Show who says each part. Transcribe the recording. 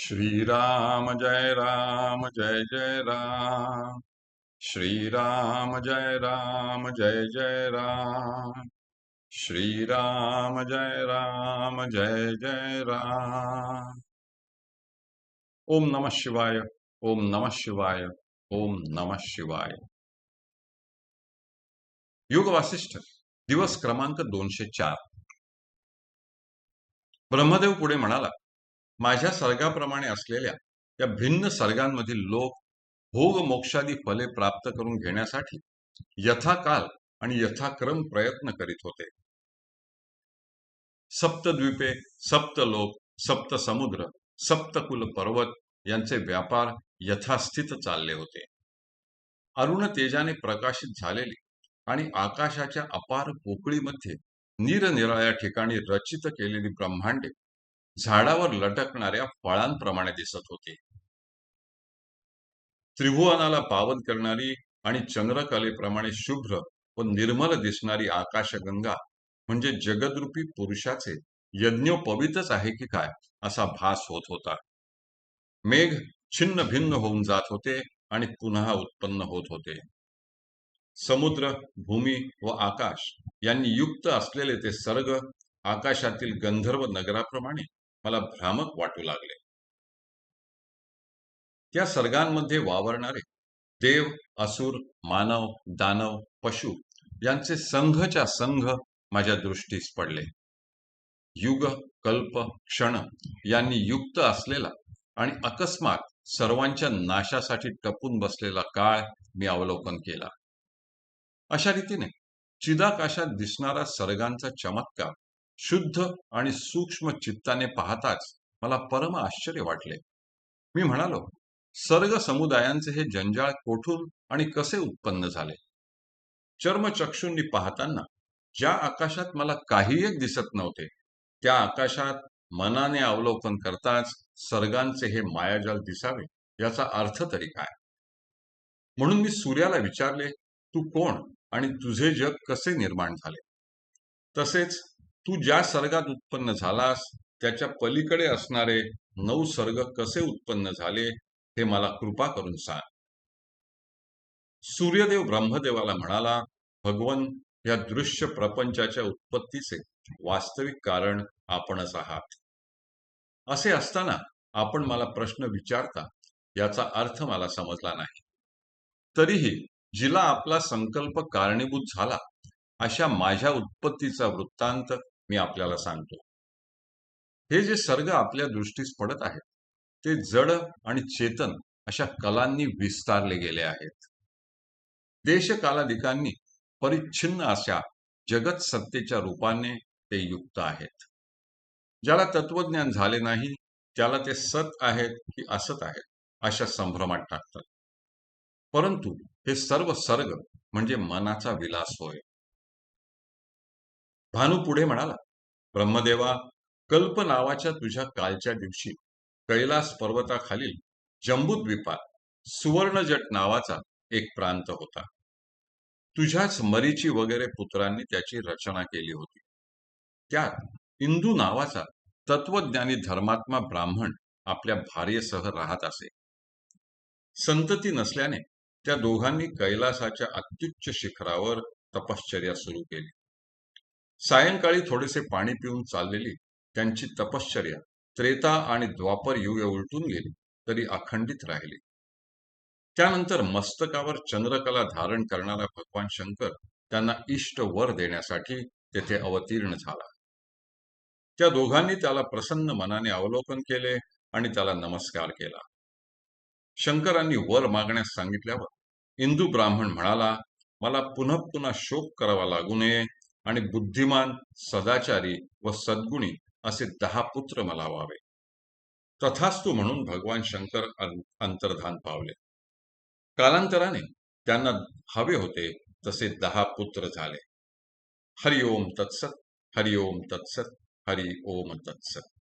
Speaker 1: श्रीराम जय राम, जय जय राम। श्रीराम जय राम, जय जय राम। श्रीराम जय राम, जय जय राम। ओम नमः शिवाय, ओम नमः शिवाय, ओम नमः शिवाय। योग वासिष्ठ दिवस क्रमांक दोनशे चार. ब्रह्मदेव पुढे म्हणाला माझ्या सर्गाप्रमाणे असलेल्या या भिन्न सर्गांमधील लोक भोग मोक्षादी फले प्राप्त करून घेण्यासाठी यथाकाल आणि यथाक्रम प्रयत्न करीत होते. सप्तद्वीपे सप्तलोक सप्त समुद्र सप्तकुल पर्वत यांचे व्यापार यथास्थित चालले होते. अरुण तेजाने प्रकाशित झालेली आणि आकाशाच्या अपार पोकळीमध्ये निरनिराळ्या ठिकाणी रचित केलेली ब्रह्मांडे झाडावर लटकणाऱ्या फळांप्रमाणे दिसत होते. त्रिभुवनाला पावन करणारी आणि चंद्रकलेप्रमाणे शुभ्र व निर्मल दिसणारी आकाशगंगा म्हणजे जगदरूपी पुरुषाचे यज्ञोपवितच आहे की काय असा भास होत होता. मेघ छिन्न भिन्न होऊन जात होते आणि पुन्हा उत्पन्न होत होते. समुद्र भूमी व आकाश यांनी युक्त असलेले ते सर्ग आकाशातील गंधर्व नगराप्रमाणे मला भ्रामक वाटू लागले. त्या सर्गांमध्ये वावरणारे देव असुर मानव दानव पशु यांचे संघच्या संघ माझ्या दृष्टीस पडले. युग कल्प क्षण यांनी युक्त असलेला आणि अकस्मात सर्वांच्या नाशासाठी टपून बसलेला काळ मी अवलोकन केला. अशा रीतीने चिदाकाशात दिसणारा सर्गांचा चमत्कार शुद्ध आणि सूक्ष्म चित्ताने पाहताच मला परम आश्चर्य वाटले. मी म्हणालो सर्ग समुदायांचे हे जंजाळ कोठून आणि कसे उत्पन्न झाले? चर्मचक्षूंनी पाहताना ज्या आकाशात मला काही एक दिसत नव्हते त्या आकाशात मनाने अवलोकन करताच सर्गांचे हे मायाजाल दिसावे याचा अर्थ तरी काय? म्हणून मी सूर्याला विचारले तू कोण आणि तुझे जग कसे निर्माण झाले? तसेच तू ज्या सर्गात उत्पन्न झालास त्याच्या पलीकडे असणारे नऊ सर्ग कसे उत्पन्न झाले हे मला कृपा करून सांग. सूर्यदेव ब्रह्मदेवाला म्हणाला भगवन या दृश्य प्रपंचाच्या उत्पत्तीचे वास्तविक कारण आपणच आहात. असे असताना आपण मला प्रश्न विचारता याचा अर्थ मला समजला नाही. तरीही जिला आपला संकल्प कारणीभूत झाला अशा माझ्या उत्पत्तीचा वृत्तांत मी आपल्याला सांगतो. हे जे सर्ग आपल्या दृष्टीस पडत आहेत ते जड आणि चेतन अशा कलांनी विस्तारले गेले आहेत. देशकालाधिकांनी परिच्छिन्न अशा जगत सत्तेच्या रूपाने ते युक्त आहेत. ज्याला तत्वज्ञान झाले नाही त्याला ते सत आहेत की असत आहेत अशा संभ्रमात टाकतात. परंतु हे सर्व सर्ग म्हणजे मनाचा विलास होय. भानू पुढे म्हणाला ब्रह्मदेवा कल्प नावाच्या तुझ्या कालच्या दिवशी कैलास पर्वताखालील जम्बूद्वीपात सुवर्णजट नावाचा एक प्रांत होता. तुझ्याच मरीची वगैरे पुत्रांनी त्याची रचना केली होती. त्यात इंदू नावाचा तत्वज्ञानी धर्मात्मा ब्राह्मण आपल्या भार्येसह राहत असे. संतती नसल्याने त्या दोघांनी कैलासाच्या अत्युच्च शिखरावर तपश्चर्या सुरू केली. सायंकाळी थोडेसे पाणी पिऊन चाललेली त्यांची तपश्चर्या त्रेता आणि द्वापर युग उलटून गेली तरी अखंडित राहिली. त्यानंतर मस्तकावर चंद्रकला धारण करणारा भगवान शंकर त्यांना इष्ट वर देण्यासाठी तेथे अवतीर्ण झाला. त्या दोघांनी त्याला प्रसन्न मनाने अवलोकन केले आणि त्याला नमस्कार केला. शंकरांनी वर मागण्यास सांगितल्यावर इंदू ब्राह्मण म्हणाला मला पुन्हा पुन्हा शोक करावा लागू नये आणि बुद्धिमान सदाचारी व सद्गुणी असे दहा पुत्र मला व्हावे. तथास्तु म्हणून भगवान शंकर अंतर्धान पावले. कालांतराने त्यांना हवे होते तसे दहा पुत्र झाले. हरिओम तत्सत हरिओम तत्सत हरि ओम तत्सत.